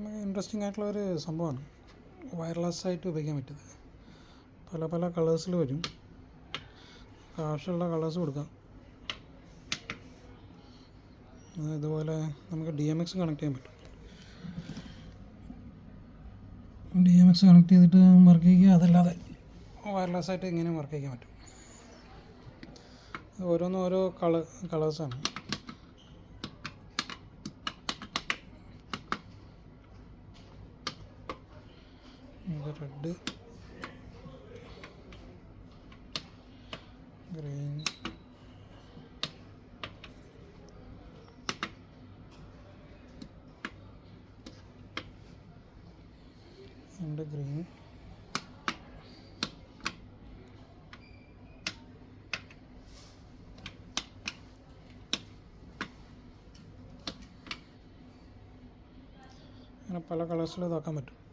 Interesting ആയിട്ടുള്ള ഒരു സംഭവമാണ്. വയർലെസ് ആയിട്ട് ഉപയോഗിക്കാൻ പറ്റുന്നത്. പല പല കളേഴ്സിൽ വരും. ആവശ്യമുള്ള കളേഴ്സ് കൊടുക്കാം. ഇതുപോലെ നമുക്ക് ഡി എം എക്സ് കണക്ട് ചെയ്യാൻ പറ്റും. ഡി എം എക്സ് കണക്ട് ചെയ്തിട്ട് വർക്ക് ചെയ്യുക അതല്ലാതെ വയർലെസ് ആയിട്ട് ഇങ്ങനെ വർക്ക് ചെയ്യാൻ പറ്റും. ഓരോന്നും ഓരോ കള കളേഴ്സാണ് ഇത് റെഡ്. ഗ്രീൻ. ഉണ്ട് ഗ്രീൻ. അങ്ങനെ പല കളേഴ്സിൽ ഇതാക്കാൻ പറ്റും.